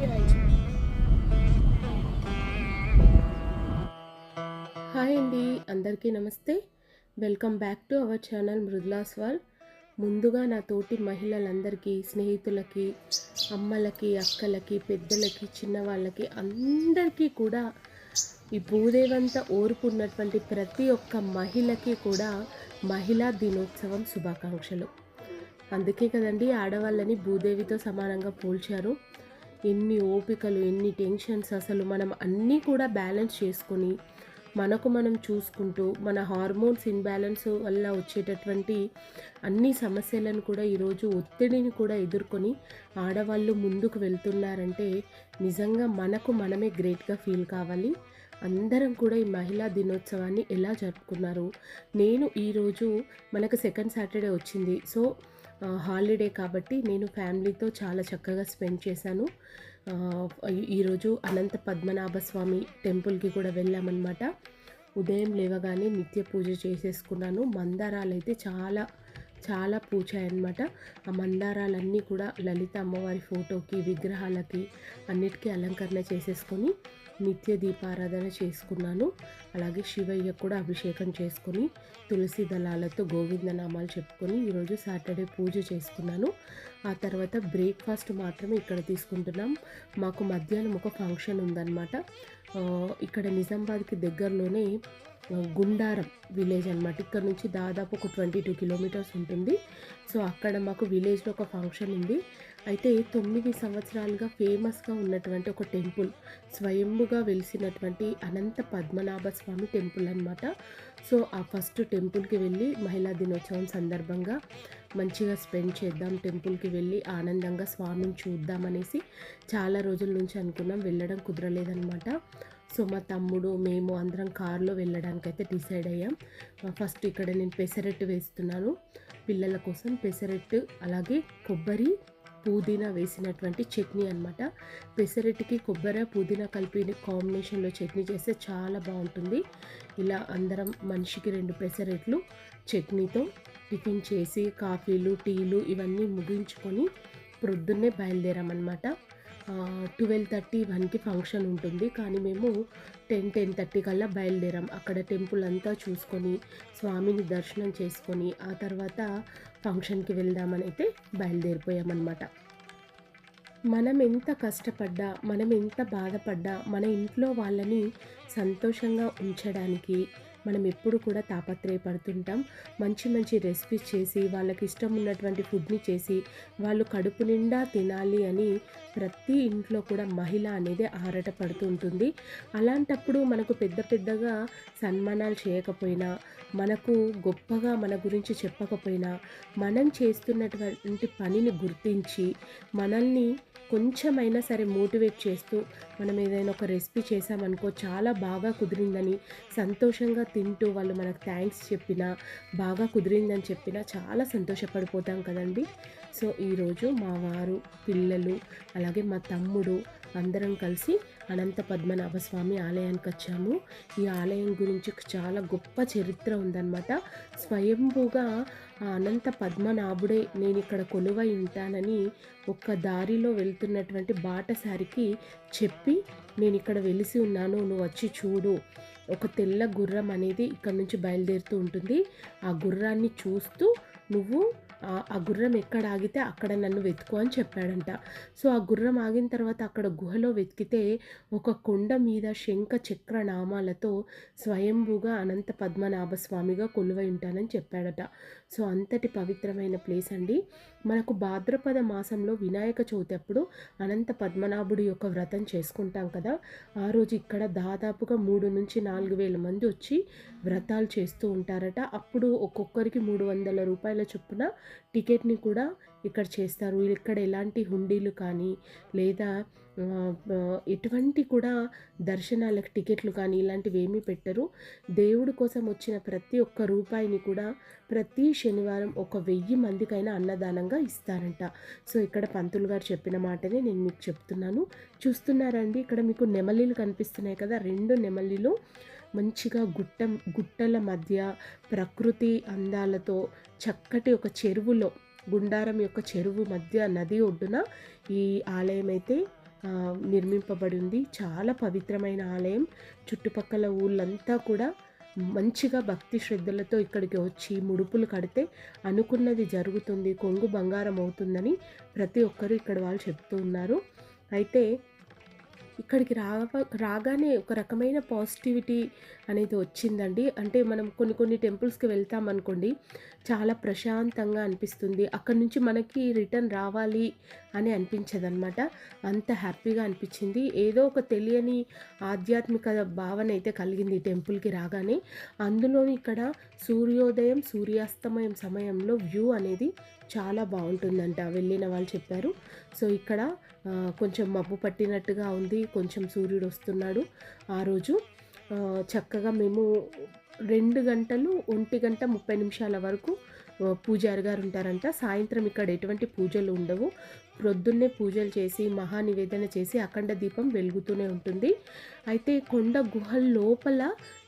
Hi అండి అందరికీ నమస్తే. Welcome back to our channel Mrudula's wall. ముందుగా నా తోటి మహిళలందరికీ స్నేహితులకి అమ్మలకి అక్కలకి పెద్దలకి చిన్నవాళ్ళకి అందరికీ కూడా ఈ భూదేవంతా ఓర్పున్నటువంటి ప్రతి ఒక్క మహిళకి కూడా మహిళా దినోత్సవం శుభాకాంక్షలు. అందుకే కదండి ఆడవాళ్ళని భూదేవితో సమానంగా పోల్చారు. ఎన్ని ఓపికలు ఎన్ని టెన్షన్స్ అసలు మనం అన్నీ కూడా బ్యాలెన్స్ చేసుకొని మనకు మనం చూసుకుంటూ మన హార్మోన్స్ ఇన్బ్యాలెన్స్ వల్ల వచ్చేటటువంటి అన్ని సమస్యలను కూడా ఈరోజు ఒత్తిడిని కూడా ఎదుర్కొని ఆడవాళ్ళు ముందుకు వెళ్తున్నారంటే నిజంగా మనకు మనమే గ్రేట్గా ఫీల్ కావాలి. అందరం కూడా ఈ మహిళా దినోత్సవాన్ని ఎలా జరుపుకున్నారు? నేను ఈరోజు మనకు సెకండ్ సాటర్డే వచ్చింది. సో హాలిడే కాబట్టి నేను ఫ్యామిలీతో చాలా చక్కగా స్పెండ్ చేశాను. ఈరోజు అనంత పద్మనాభ స్వామి టెంపుల్కి కూడా వెళ్ళామన్నమాట. ఉదయం లేవగానే నిత్య పూజ చేసేసుకున్నాను. మందారాలు అయితే చాలా చాలా పూచాయన్నమాట. ఆ మందారాలన్నీ కూడా లలిత అమ్మవారి ఫోటోకి విగ్రహాలకి అన్నిటికీ అలంకరణ చేసేసుకొని నిత్య దీపారాధన చేసుకున్నాను. అలాగే శివయ్య కూడా అభిషేకం చేసుకొని తులసి దళాలతో గోవిందనామాలు చెప్పుకొని ఈరోజు సాటర్డే పూజ చేసుకున్నాను. ఆ తర్వాత బ్రేక్ఫాస్ట్ మాత్రమే ఇక్కడ తీసుకుంటున్నాం. మాకు మధ్యాహ్నం ఒక ఫంక్షన్ ఉందన్నమాట. ఇక్కడ నిజామాబాద్కి దగ్గరలోనే గుండారం విలేజ్ అనమాట ఇక్కడ నుంచి దాదాపు ఒక ట్వంటీ టూ కిలోమీటర్స్ ఉంటుంది. సో అక్కడ మాకు విలేజ్లో ఒక ఫంక్షన్ ఉంది. అయితే తొమ్మిది సంవత్సరాలుగా ఫేమస్గా ఉన్నటువంటి ఒక టెంపుల్ స్వయంభుగా వెలిసినటువంటి అనంత పద్మనాభ స్వామి టెంపుల్ అనమాట సో ఆ ఫస్ట్ టెంపుల్కి వెళ్ళి మహిళా దినోత్సవం సందర్భంగా మంచిగా స్పెండ్ చేద్దాం టెంపుల్కి వెళ్ళి ఆనందంగా స్వామిని చూద్దామనేసి చాలా రోజుల నుంచి అనుకున్నాం. వెళ్ళడం కుదరలేదనమాట సో మా తమ్ముడు మేము అందరం కారులో వెళ్ళడానికైతే డిసైడ్ అయ్యాం. ఫస్ట్ ఇక్కడ నేను పెసరట్టు వేస్తున్నాను. పిల్లల కోసం పెసరట్టు అలాగే కొబ్బరి పుదీనా వేసినటువంటి చట్నీ అనమాట పెసరట్టుకి కొబ్బరి పుదీనా కలిపి కాంబినేషన్లో చట్నీ చేస్తే చాలా బాగుంటుంది. ఇలా అందరం మనిషికి రెండు పెసరెట్లు చట్నీతో టిఫిన్ చేసి కాఫీలు టీలు ఇవన్నీ ముగించుకొని ప్రొద్దున్నే బయలుదేరామన్నమాట. ట్వెల్వ్ థర్టీ వన్కి ఫంక్షన్ ఉంటుంది. కానీ మేము టెన్ టెన్ థర్టీ కల్లా బయలుదేరాం. అక్కడ టెంపుల్ అంతా చూసుకొని స్వామిని దర్శనం చేసుకొని ఆ తర్వాత ఫంక్షన్కి వెళ్దామని అయితే బయలుదేరిపోయామన్నమాట. మనం ఎంత కష్టపడ్డా మనం ఎంత బాధపడ్డా మన ఇంట్లో వాళ్ళని సంతోషంగా ఉంచడానికి మనం ఎప్పుడు కూడా తాపత్రయపడుతుంటాం. మంచి మంచి రెసిపీస్ చేసి వాళ్ళకి ఇష్టం ఉన్నటువంటి ఫుడ్ని చేసి వాళ్ళు కడుపు నిండా తినాలి అని ప్రతి ఇంట్లో కూడా మహిళ అనేది ఆరాట పడుతూ ఉంటుంది. అలాంటప్పుడు మనకు పెద్ద పెద్దగా సన్మానాలు చేయకపోయినా మనకు గొప్పగా మన గురించి చెప్పకపోయినా మనం చేస్తున్నటువంటి పనిని గుర్తించి మనల్ని కొంచెమైనా సరే మోటివేట్ చేస్తూ మనం ఏదైనా ఒక రెసిపీ చేసామనుకో చాలా బాగా కుదిరిందని సంతోషంగా తింటూ వాళ్ళు మనకు థ్యాంక్స్ చెప్పినా బాగా కుదిరిందని చెప్పినా చాలా సంతోషపడిపోతాం కదండి. సో ఈరోజు మా వారు పిల్లలు అలాగే మా తమ్ముడు అందరం కలిసి అనంత పద్మనాభ స్వామి ఆలయానికి వచ్చాము. ఈ ఆలయం గురించి చాలా గొప్ప చరిత్ర ఉందన్నమాట. స్వయంభూగా ఆ అనంత పద్మనాభుడే నేను ఇక్కడ కొలువై ఉంటానని ఒక్క దారిలో వెళ్తున్నటువంటి బాటసారికి చెప్పి నేను ఇక్కడ వెలిసి ఉన్నాను నువ్వు వచ్చి చూడు. ఒక తెల్ల గుర్రం అనేది ఇక్కడ నుంచి బయలుదేరుతూ ఉంటుంది. ఆ గుర్రాన్ని చూస్తూ నువ్వు ఆ- గుర్రం ఎక్కడ ఆగితే అక్కడ నన్ను వెతుకు అని చెప్పాడంట. సో ఆ గుర్రం ఆగిన తర్వాత అక్కడ గుహలో వెతికితే ఒక కొండ మీద శంఖ చక్ర నామాలతో స్వయంభూగా అనంత పద్మనాభ స్వామిగా కొలువై ఉంటానని చెప్పాడట. సో అంతటి పవిత్రమైన ప్లేస్ అండి. మనకు భాద్రపద మాసంలో వినాయక చవితి అప్పుడు అనంత పద్మనాభుడి యొక్క వ్రతం చేసుకుంటాం కదా. ఆ రోజు ఇక్కడ దాదాపుగా మూడు నుంచి నాలుగు వేల మంది వచ్చి వ్రతాలు చేస్తూ ఉంటారట. అప్పుడు ఒక్కొక్కరికి మూడు వందల రూపాయల చొప్పున టికెట్ని కూడా ఇక్కడ చేస్తారు ఇక్కడ ఎలాంటి హుండీలు కానీ లేదా ఎటువంటి కూడా దర్శనాలకు టికెట్లు కానీ ఇలాంటివి ఏమీ పెట్టరు. దేవుడి కోసం వచ్చిన ప్రతి ఒక్క రూపాయిని కూడా ప్రతి శనివారం ఒక వెయ్యి మందికైనా అన్నదానంగా ఇస్తారంట. సో ఇక్కడ పంతులు గారు చెప్పిన మాటనే నేను మీకు చెప్తున్నాను. చూస్తున్నారండి ఇక్కడ మీకు నెమలీలు కనిపిస్తున్నాయి కదా రెండు నెమలీలు మంచిగా గుట్ట గుట్టల మధ్య ప్రకృతి అందాలతో చక్కటి ఒక చెరువులో గుండారం యొక్క చెరువు మధ్య నది ఒడ్డున ఈ ఆలయం అయితే నిర్మింపబడి ఉంది. చాలా పవిత్రమైన ఆలయం. చుట్టుపక్కల ఊళ్ళంతా కూడా మంచిగా భక్తి శ్రద్ధలతో ఇక్కడికి వచ్చి ముడుపులు కడితే అనుకున్నది జరుగుతుంది కొంగు బంగారం అవుతుందని ప్రతి ఒక్కరూ ఇక్కడ వాళ్ళు చెప్తూ ఉన్నారు. అయితే ఇక్కడికి రావ రాగానే ఒక రకమైన పాజిటివిటీ అనేది వచ్చిందండి. అంటే మనం కొన్ని కొన్ని టెంపుల్స్కి వెళ్తాం అనుకోండి చాలా ప్రశాంతంగా అనిపిస్తుంది. అక్కడ నుంచి మనకి రిటర్న్ రావాలి అని అనిపించదన్నమాట. అంత హ్యాపీగా అనిపించింది. ఏదో ఒక తెలియని ఆధ్యాత్మిక భావన అయితే కలిగింది టెంపుల్కి రాగానే. అందులో ఇక్కడ సూర్యోదయం సూర్యాస్తమయం సమయంలో వ్యూ అనేది చాలా బాగుంటుందంట. వెళ్ళిన వాళ్ళు చెప్పారు. సో ఇక్కడ కొంచెం మబ్బు పట్టినట్టుగా ఉంది. కొంచెం సూర్యుడు వస్తున్నాడు ఆ రోజు. చక్కగా మేము రెండు గంటలు ఒంటి గంట ముప్పై నిమిషాల వరకు పూజారి గారు ఉంటారంట. సాయంత్రం ఇక్కడ ఎటువంటి పూజలు ఉండవు. ప్రొద్దున్నే పూజలు చేసి మహానివేదన చేసి అఖండ దీపం వెలుగుతూనే ఉంటుంది. అయితే కొండ గుహ లోపల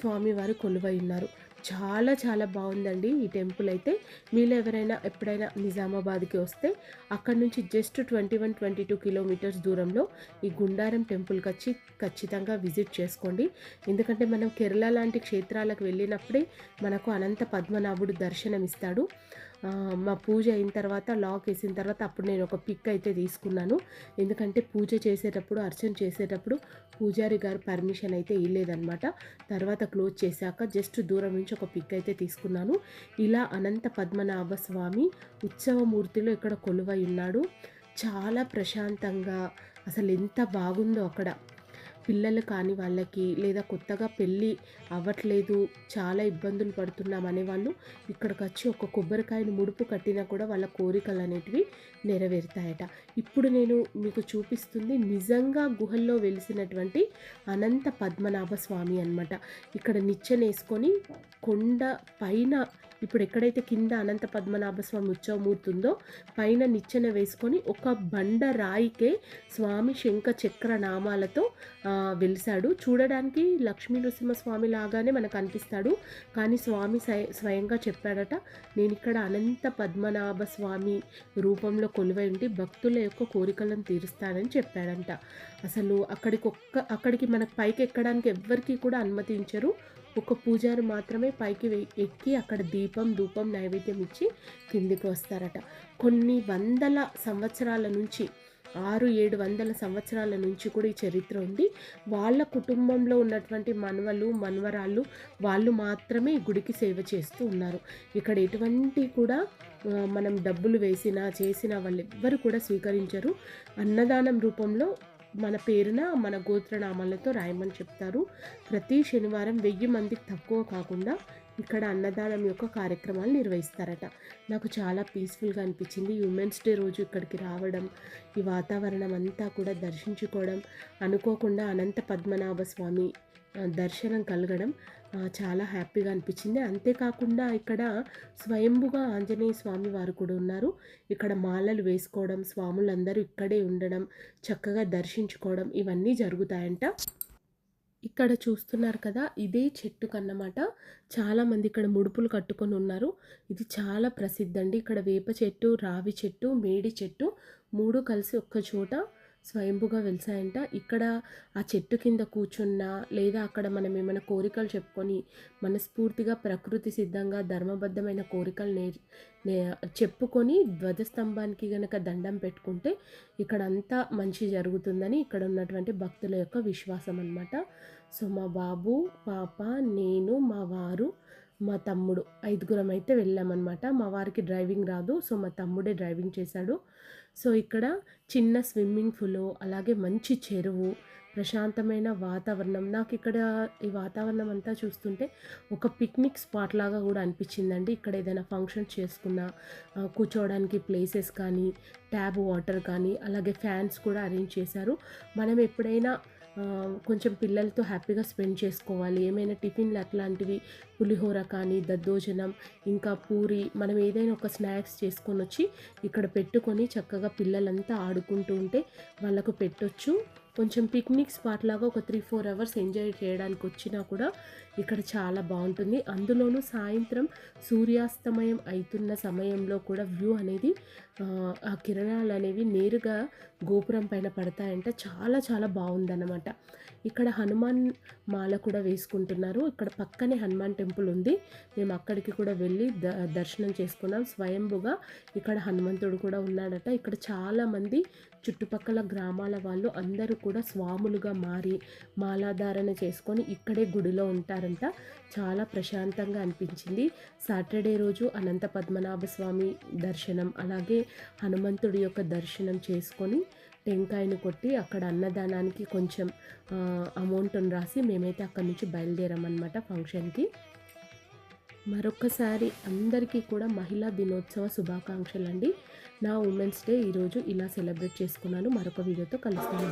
స్వామివారు కొలువై ఉన్నారు. చాలా చాలా బాగుందండి ఈ టెంపుల్ అయితే. మీలో ఎవరైనా ఎప్పుడైనా నిజామాబాద్కి వస్తే అక్కడ నుంచి just twenty one twenty two kilometres దూరంలో ఈ గుండారం టెంపుల్కి వచ్చి ఖచ్చితంగా విజిట్ చేసుకోండి. ఎందుకంటే మనం కేరళ లాంటి క్షేత్రాలకు వెళ్ళినప్పుడే మనకు అనంత పద్మనాభుడు దర్శనం ఇస్తాడు మా పూజ అయిన తర్వాత లాక్ వేసిన తర్వాత అప్పుడు నేను ఒక పిక్ అయితే తీసుకున్నాను. ఎందుకంటే పూజ చేసేటప్పుడు అర్చన చేసేటప్పుడు పూజారి గారు పర్మిషన్ అయితే ఇవ్వలేదన్నమాట. తర్వాత క్లోజ్ చేశాక జస్ట్ దూరం నుంచి ఒక పిక్ అయితే తీసుకున్నాను. ఇలా అనంత పద్మనాభ స్వామి ఉత్సవమూర్తిలో ఇక్కడ కొలువై ఉన్నాడు. చాలా ప్రశాంతంగా అసలు ఎంత బాగుందో అక్కడ. పిల్లలు కాని వాళ్ళకి లేదా కొత్తగా పెళ్ళి అవ్వట్లేదు చాలా ఇబ్బందులు పడుతున్నాం అనేవాళ్ళు ఇక్కడికి వచ్చి ఒక కొబ్బరికాయను ముడుపు కట్టినా కూడా వాళ్ళ కోరికలు అనేటివి నెరవేరుతాయట. ఇప్పుడు నేను మీకు చూపిస్తుంది నిజంగా గుహల్లో వెలిసినటువంటి అనంత పద్మనాభ స్వామి అన్నమాట. ఇక్కడ నిచ్చెనేసుకొని కొండ పైన ఇప్పుడు ఎక్కడైతే కింద అనంత పద్మనాభ స్వామి ఉత్సవమూర్తి ఉందో పైన నిచ్చెన వేసుకొని ఒక బండ రాయికే స్వామి శంఖ చక్ర నామాలతో వెలిశాడు. చూడడానికి లక్ష్మీ నృసింహస్వామి లాగానే మనకు అనిపిస్తాడు. కానీ స్వామి స్వయంగా చెప్పాడట నేను ఇక్కడ అనంత పద్మనాభ స్వామి రూపంలో కొలువై ఉండి భక్తుల యొక్క కోరికలను తీరుస్తానని చెప్పాడంట. అసలు అక్కడికి ఒక్క అక్కడికి మనకు పైకి ఎక్కడానికి ఎవ్వరికీ కూడా అనుమతించరు. ఒక పూజారి మాత్రమే పైకి ఎక్కి అక్కడ దీపం ధూపం నైవేద్యం ఇచ్చి కిందికి వస్తారట. కొన్ని వందల సంవత్సరాల నుంచి ఆరు ఏడు వందల సంవత్సరాల నుంచి కూడా ఈ చరిత్ర ఉంది. వాళ్ళ కుటుంబంలో ఉన్నటువంటి మనవలు మనవరాళ్ళు వాళ్ళు మాత్రమే ఈ గుడికి సేవ చేస్తూ ఉన్నారు. ఇక్కడ ఎటువంటి కూడా మనం డబ్బులు వేసినా చేసినా వాళ్ళు ఎవ్వరు కూడా స్వీకరించరు. అన్నదానం రూపంలో మన పేరున మన గోత్రనామాలతో రాయమని చెప్తారు. ప్రతి శనివారం వెయ్యి మందికి తక్కువ కాకుండా ఇక్కడ అన్నదానం యొక్క కార్యక్రమాలు నిర్వహిస్తారట. నాకు చాలా పీస్ఫుల్గా అనిపించింది. ఉమెన్స్ డే రోజు ఇక్కడికి రావడం ఈ వాతావరణం అంతా కూడా దర్శించుకోవడం అనుకోకుండా అనంత పద్మనాభ స్వామి దర్శనం కలగడం చాలా హ్యాపీగా అనిపించింది. అంతేకాకుండా ఇక్కడ స్వయంభుగా ఆంజనేయ స్వామి వారు కూడా ఉన్నారు. ఇక్కడ మాలలు వేసుకోవడం స్వాములందరూ ఇక్కడే ఉండడం చక్కగా దర్శించుకోవడం ఇవన్నీ జరుగుతాయంట. ఇక్కడ చూస్తున్నారు కదా ఇదే చెట్టు కన్నమాట. చాలామంది ఇక్కడ ముడుపులు కట్టుకొని ఉన్నారు. ఇది చాలా ప్రసిద్ధి అండి ఇక్కడ వేప చెట్టు రావి చెట్టు మేడి చెట్టు మూడు కలిసి ఒక్క చోట స్వయంభుగా వెలిసాయంట. ఇక్కడ ఆ చెట్టు కింద కూర్చున్నా లేదా అక్కడ మనం ఏమైనా కోరికలు చెప్పుకొని మనస్ఫూర్తిగా ప్రకృతి సిద్ధంగా ధర్మబద్ధమైన కోరికలు నే నే- చెప్పుకొని ధ్వజస్తంభానికి గనక దండం పెట్టుకుంటే ఇక్కడ అంతా మంచి జరుగుతుందని ఇక్కడ ఉన్నటువంటి భక్తుల యొక్క విశ్వాసం అనమాట సో మా బాబు పాప నేను మా వారు మా తమ్ముడు ఐదుగురం అయితే వెళ్ళామన్నమాట. మా వారికి డ్రైవింగ్ రాదు. సో మా తమ్ముడే డ్రైవింగ్ చేశాడు. సో ఇక్కడ చిన్న స్విమ్మింగ్ పూల్ అలాగే మంచి చెరువు ప్రశాంతమైన వాతావరణం. నాకు ఇక్కడ ఈ వాతావరణం అంతా చూస్తుంటే ఒక పిక్నిక్ స్పాట్ లాగా కూడా అనిపించిందండి. ఇక్కడ ఏదైనా ఫంక్షన్ చేసుకున్నా కూర్చోవడానికి ప్లేసెస్ కానీ ట్యాబ్ వాటర్ కానీ అలాగే ఫ్యాన్స్ కూడా అరేంజ్ చేశారు. మనం ఎప్పుడైనా కొంచెం పిల్లలతో హ్యాపీగా స్పెండ్ చేసుకోవాలి. ఏమైనా టిఫిన్లు అట్లాంటివి పులిహోర కానీ దద్దోజనం ఇంకా పూరి మనం ఏదైనా ఒక స్నాక్స్ చేసుకొని వచ్చి ఇక్కడ పెట్టుకొని చక్కగా పిల్లలంతా ఆడుకుంటూ ఉంటే వాళ్ళకు పెట్టొచ్చు. కొంచెం పిక్నిక్ స్పాట్ లాగా ఒక త్రీ ఫోర్ అవర్స్ ఎంజాయ్ చేయడానికి వచ్చినా కూడా ఇక్కడ చాలా బాగుంటుంది. అందులోనూ సాయంత్రం సూర్యాస్తమయం అవుతున్న సమయంలో కూడా వ్యూ అనేది ఆ, కిరణాలు అనేవి నేరుగా గోపురం పైన పడతాయంట. చాలా చాలా బాగుందన్నమాట. ఇక్కడ హనుమాన్ మాల కూడా వేసుకుంటున్నారు. ఇక్కడ పక్కనే హనుమాన్ టెంపుల్ ఉంది. మేము అక్కడికి కూడా వెళ్ళి ద దర్శనం చేసుకున్నాం. స్వయంభుగా ఇక్కడ హనుమంతుడు కూడా ఉన్నాడట. ఇక్కడ చాలామంది చుట్టుపక్కల గ్రామాల వాళ్ళు అందరూ కూడా స్వాములుగా మారి మాలాధారణ చేసుకొని ఇక్కడే గుడిలో ఉంటారంట. చాలా ప్రశాంతంగా అనిపించింది. సాటర్డే రోజు అనంత పద్మనాభ స్వామి దర్శనం అలాగే హనుమంతుడి యొక్క దర్శనం చేసుకొని టెంకాయను కొట్టి అక్కడ అన్నదానానికి కొంచెం అమౌంట్ను రాసి మేమైతే అక్కడి నుంచి బయలుదేరామన్నమాట ఫంక్షన్కి. మరొకసారి అందరికీ కూడా మహిళా దినోత్సవ శుభాకాంక్షలు అండి నా ఉమెన్స్ డే ఈరోజు ఇలా సెలబ్రేట్ చేసుకున్నాను. మరొక వీడియోతో కలుస్తాను.